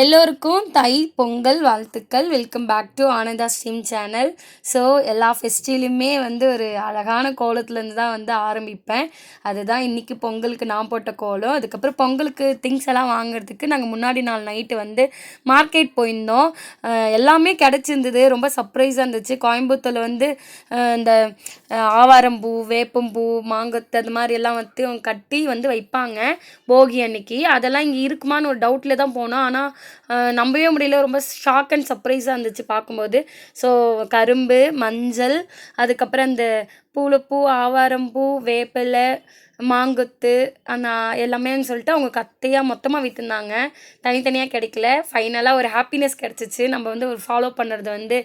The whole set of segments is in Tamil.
எல்லோருக்கும் தை பொங்கல் வாழ்த்துக்கள். Welcome back to Ananda stream channel so எல்லா ஃபெஸ்டிவலுமே வந்து ஒரு அழகான கோலத்துலேருந்து தான் வந்து ஆரம்பிப்பேன். அதுதான் இன்றைக்கி பொங்கலுக்கு நான் போட்ட கோலம். அதுக்கப்புறம் பொங்கலுக்கு திங்ஸ் எல்லாம் வாங்குறதுக்கு நாங்கள் முன்னாடி நாள் நைட்டு வந்து மார்க்கெட் போயிருந்தோம். எல்லாமே கிடச்சிருந்தது. ரொம்ப சர்ப்ரைஸாக இருந்துச்சு. கோயம்புத்தூரில் வந்து இந்த ஆவாரம்பூ வேப்பம்பூ மாங்கத்து அது மாதிரி எல்லாம் வந்து கட்டி வந்து வைப்பாங்க. போகி அன்னைக்கு. அதெல்லாம் இங்கே இருக்குமான்னு ஒரு டவுட்டில் தான் போனோம். ஆனால் நம்பவே முடியல. ரொம்ப ஷாக் அண்ட் சர்ப்ரைஸாக இருந்துச்சு பார்க்கும்போது. ஸோ கரும்பு மஞ்சள் அதுக்கப்புறம் அந்த பூலப்பூ ஆவாரம் ஆவாரம்பூ வேப்பிலை மாங்கொத்து அந்த எல்லாமேன்னு சொல்லிட்டு அவங்க கத்தையாக மொத்தமாக விற்றுந்தாங்க தனித்தனியாக கிடைக்கல. ஃபைனலாக ஒரு ஹாப்பினஸ் கிடச்சிச்சு. நம்ம வந்து ஒரு ஃபாலோ பண்ணுறது வந்து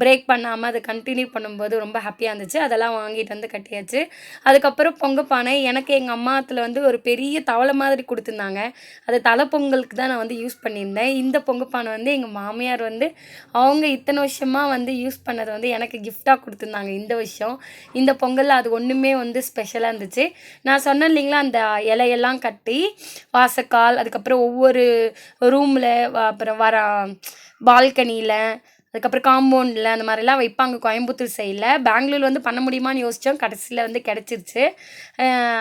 பிரேக் பண்ணாமல் அதை கண்டினியூ பண்ணும்போது ரொம்ப ஹாப்பியாக இருந்துச்சு. அதெல்லாம் வாங்கிட்டு வந்து கட்டியாச்சு. அதுக்கப்புறம் பொங்க பானை எனக்கு எங்கள் அம்மாத்தில் வந்து ஒரு பெரிய தவளை மாதிரி கொடுத்துருந்தாங்க. அது தலை பொங்கலுக்கு தான் நான் வந்து யூஸ் பண்ணியிருந்தேன். இந்த பொங்க பானை வந்து எங்கள் மாமியார் வந்து அவங்க இத்தனை வருஷமாக வந்து யூஸ் பண்ணதை வந்து எனக்கு கிஃப்டாக கொடுத்துருந்தாங்க. இந்த வருஷம் இந்த பொங்கலில் அது ஒன்றுமே வந்து ஸ்பெஷலாக இருந்துச்சு. நான் நான் சொன்னேன் இல்லைங்களா அந்த இலையெல்லாம் கட்டி வாசக்கால் அதுக்கப்புறம் ஒவ்வொரு ரூமில் அப்புறம் வர பால்கனியில் அதுக்கப்புறம் காம்பவுண்டில் அந்த மாதிரிலாம் வைப்பாங்க கோயம்புத்தூர் சைடில் பெங்களூர் வந்து பண்ண முடியுமான்னு யோசித்தோம் கடைசியில் வந்து கிடச்சிருச்சு.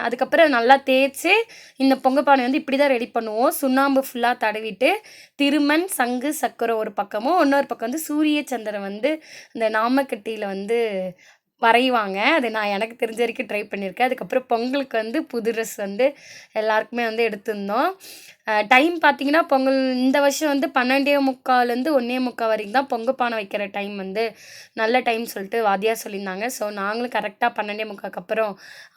அதுக்கப்புறம் நல்லா தேய்ச்சி இந்த பொங்க பானை வந்து இப்படி தான் ரெடி பண்ணுவோம். சுண்ணாம்பு ஃபுல்லாக தடவிட்டு திருமண் சங்கு சக்கரை ஒரு பக்கமும் இன்னொரு பக்கம் வந்து சூரிய சந்திரன் வந்து இந்த நாமக்கட்டியில் வந்து வரைவாங்க அது நான் எனக்கு தெரிஞ்ச வரைக்கும் ட்ரை பண்ணியிருக்கேன் அதுக்கப்புறம் பொங்கலுக்கு வந்து புது ட்ரெஸ் வந்து எல்லாருக்குமே வந்து எடுத்திருந்தோம். டைம் பார்த்தீங்கன்னா பொங்கல் இந்த வருஷம் வந்து பன்னெண்டே முக்கால்லேருந்து ஒன்றே முக்கால் வரைக்கும் தான் பொங்க பானை வைக்கிற டைம் வந்து நல்ல டைம் சொல்லிட்டு வாதியாக சொல்லியிருந்தாங்க. ஸோ நாங்களும் கரெக்டாக பன்னெண்டே முக்காக்கு அப்புறம்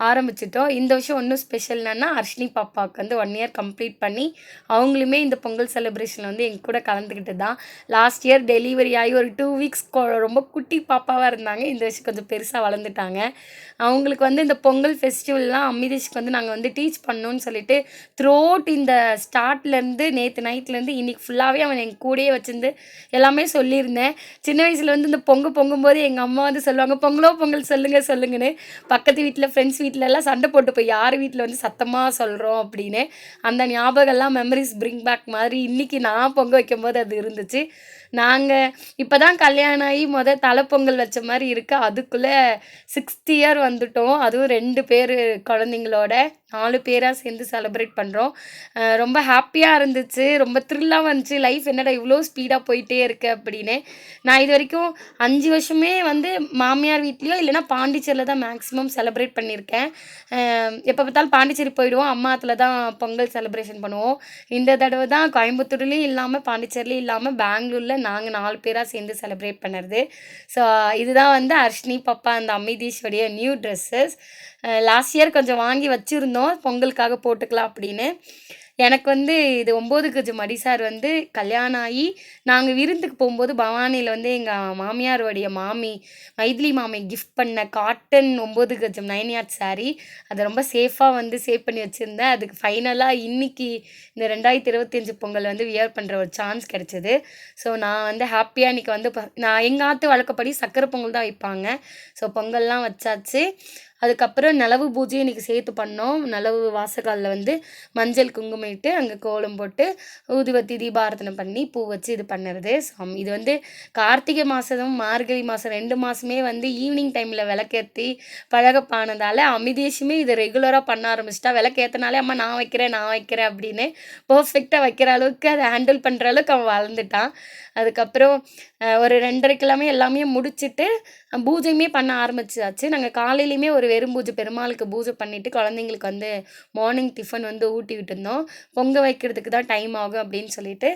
ஆரம்பிச்சிட்டோம். இந்த வருஷம் ஒன்றும் ஸ்பெஷல் என்னன்னா அர்ஷினி பாப்பாவுக்கு வந்து ஒன் இயர் கம்ப்ளீட் பண்ணி அவங்களுமே இந்த பொங்கல் செலிப்ரேஷனில் வந்து எங்கள் கூட கலந்துக்கிட்டு தான். லாஸ்ட் இயர் டெலிவரி ஆகி ஒரு டூ வீக்ஸ் ரொம்ப குட்டி பாப்பாவாக இருந்தாங்க. இந்த வருஷம் கொஞ்சம் பெருசாக வளர்ந்துட்டாங்க. அவங்களுக்கு வந்து இந்த பொங்கல் ஃபெஸ்டிவல்லாம் அமிதேஷ்க்கு வந்து நாங்கள் வந்து டீச் பண்ணோன்னு சொல்லிட்டு த்ரோட் இந்த ஸ்டார்ட்லேருந்து நேற்று நைட்லேருந்து இன்னைக்கு ஃபுல்லாகவே அவன் எங்கள் கூடயே வச்சுருந்து எல்லாமே சொல்லியிருந்தேன். சின்ன வயசில் வந்து இந்த பொங்கல் பொங்கும்போது எங்கள் அம்மா வந்து சொல்லுவாங்க பொங்கலோ பொங்கல் சொல்லுங்கள் சொல்லுங்கன்னு. பக்கத்து வீட்டில் ஃப்ரெண்ட்ஸ் வீட்டிலலாம் சண்டை போட்டு போய் யார் வீட்டில் வந்து சத்தமாக சொல்கிறோம் அப்படின்னு அந்த ஞாபகம்லாம் மெமரிஸ் பிரிங் பேக் மாதிரி இன்றைக்கி நான் பொங்க வைக்கும்போது அது இருந்துச்சு. நாங்கள் இப்போ தான் கல்யாணம் ஆகி முத தலைப்பொங்கல் வச்ச மாதிரி இருக்குது அதுக்குள்ளே சிக்ஸ்த் இயர் வந்துட்டோம். அதுவும் ரெண்டு பேர் குழந்தைங்களோட. நாலு பேராக சேர்ந்து செலிப்ரேட் பண்ணுறோம் ரொம்ப ஹாப்பியாக இருந்துச்சு. ரொம்ப த்ரில்லாக வந்துச்சு. லைஃப் என்னடா இவ்வளோ ஸ்பீடாக போயிட்டே இருக்கு அப்படின்னு. நான் இது வரைக்கும் அஞ்சு வருஷமே வந்து மாமியார் வீட்லேயோ இல்லைன்னா பாண்டிச்சேரியில் தான் மேக்ஸிமம் செலிப்ரேட் பண்ணியிருக்கேன். எப்போ பார்த்தாலும் பாண்டிச்சேரி போயிடுவோம். அம்மாத்தில் தான் பொங்கல் செலிப்ரேஷன் பண்ணுவோம். இந்த தடவை தான் கோயம்புத்தூர்லேயும் இல்லாமல் பாண்டிச்சேரிலையும் இல்லாமல் பெங்களூரில் நாங்கள் நாலு பேராக சேர்ந்து செலிப்ரேட் பண்ணுறது. ஸோ இதுதான் வந்து அர்ஷினி பப்பா அந்த அமிதீஷோடைய நியூ ட்ரெஸ்ஸஸ் லாஸ்ட் இயர் கொஞ்சம் வாங்கி வச்சுருந்தோம். பொங்கலுக்காக போட்டுக்கலாம் அப்படின்னு. எனக்கு வந்து இது ஒம்பது கஜம் மடி சார் வந்து கல்யாணம் ஆகி நாங்கள் விருந்துக்கு போகும்போது பவானியில் வந்து எங்கள் மாமியாருடைய மாமி மைதிலி மாமி கிஃப்ட் பண்ண காட்டன் ஒம்பது கஜம் நைன் யார்ட் saree அதை ரொம்ப சேஃபாக வந்து சேவ் பண்ணி வச்சுருந்தேன். அதுக்கு ஃபைனலாக இன்னைக்கு இந்த ரெண்டாயிரத்தி இருபத்தஞ்சி பொங்கல் வந்து வியர் பண்ணுற ஒரு சான்ஸ் கிடச்சிது. ஸோ நான் வந்து ஹாப்பியாக இன்றைக்கி வந்து ப- நான் எங்கள் ஆற்று வழக்கப்படி சக்கரை பொங்கல் தான் வைப்பாங்க. ஸோ பொங்கல்லாம் வச்சாச்சு. அதுக்கப்புறம் நிலவு பூஜை இன்னைக்கு சேர்த்து பண்ணோம். நிலவு வாசகாலில் வந்து மஞ்சள் குங்குமம் போயிட்டு அங்கே கோலம் போட்டு ஊதுவத்தி தீபாரத்தனை பண்ணி பூ வச்சு இது பண்ணுறது. சாமி இது வந்து கார்த்திகை மாதம் மார்கழி மாதம் ரெண்டு மாதமே வந்து ஈவினிங் டைமில் விளக்கேற்றி பழகப்பானதால் அமிதேஷுமே இதை ரெகுலராக பண்ண ஆரம்பிச்சிட்டா. விளக்கேற்றினாலே அம்மா நான் வைக்கிறேன் நான் வைக்கிறேன் அப்படின்னு பர்ஃபெக்டாக வைக்கிற அளவுக்கு அதை ஹேண்டில் பண்ணுற அளவுக்கு அவன் வளர்ந்துட்டான். அதுக்கப்புறம் ஒரு ரெண்டரைக்கெல்லாமே எல்லாமே முடிச்சிட்டு பூஜையுமே பண்ண ஆரம்பிச்சாச்சு. நாங்கள் காலையிலையுமே ஒரு வெறும் பூஜை பெருமாளுக்கு பூஜை பண்ணிவிட்டு குழந்தைங்களுக்கு வந்து மார்னிங் டிஃபன் வந்து ஊட்டி விட்டுருந்தோம். பொங்க வைக்கிறதுக்கு தான் டைம் ஆகும் அப்படின்னு சொல்லிட்டு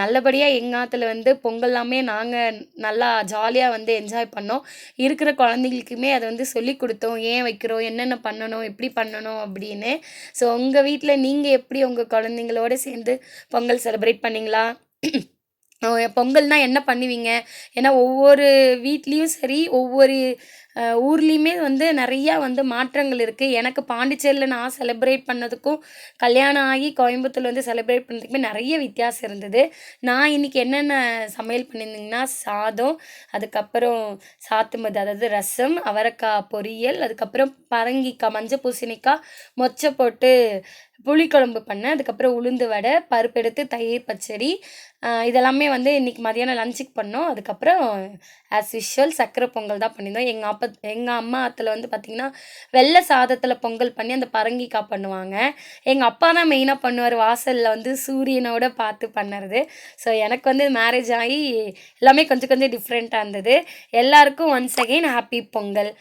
நல்லபடியாக எங்கள் ஆற்றுல வந்து பொங்கல்லாமே நாங்கள் நல்லா ஜாலியாக வந்து என்ஜாய் பண்ணோம். இருக்கிற குழந்தைங்களுக்குமே அதை வந்து சொல்லி கொடுத்தோம். ஏன் வைக்கிறோம்? என்னென்ன பண்ணணும்? எப்படி பண்ணணும்? அப்படின்னு. ஸோ உங்கள் வீட்டில் நீங்கள் எப்படி உங்கள் குழந்தைங்களோட சேர்ந்து பொங்கல் செலிப்ரேட் பண்ணீங்களா? பொங்கல்னால் என்ன பண்ணுவீங்க? ஏன்னா ஒவ்வொரு வீட்லேயும் சரி ஒவ்வொரு ஊர்லேயுமே வந்து நிறையா வந்து மாற்றங்கள் இருக்குது எனக்கு பாண்டிச்சேரியில் நான் செலிப்ரேட் பண்ணதுக்கும் கல்யாணம் ஆகி கோயம்புத்தூர் வந்து செலிப்ரேட் பண்ணதுக்குமே நிறைய வித்தியாசம் இருந்தது. நான் இன்னைக்கு என்னென்ன சமையல் பண்ணியிருந்தீங்கன்னா சாதம் அதுக்கப்புறம் சாத்துமது அதாவது ரசம் அவரைக்காய் பொரியல் அதுக்கப்புறம் பரங்கிக்காய் மஞ்சள் பூசணிக்காய் மொச்சை போட்டு புளிக்குழம்பு பண்ணேன். அதுக்கப்புறம் உளுந்து வடை பருப்பு எடுத்து தயிர் பச்சடி இதெல்லாமே வந்து இன்றைக்கி மதியானம் லஞ்சுக்கு பண்ணோம். அதுக்கப்புறம் ஆஸ் யூஷுவல் சக்கரை பொங்கல் தான் பண்ணியிருந்தோம். எங்கள் அப்பா எங்கள் அம்மா ஆத்தில் வந்து பார்த்திங்கன்னா வெள்ளை சாதத்தில் பொங்கல் பண்ணி அந்த பரங்கிக்காய் பண்ணுவாங்க. எங்கள் அப்பா தான் மெயினாக பண்ணுவார். வாசலில் வந்து சூரியனோட பார்த்து பண்ணுறது. ஸோ எனக்கு வந்து மேரேஜ் ஆகி எல்லாமே கொஞ்சம் கொஞ்சம் டிஃப்ரெண்ட்டாக இருந்தது. எல்லாருக்கும் ஒன்ஸ் அகெயின் ஹாப்பி பொங்கல்.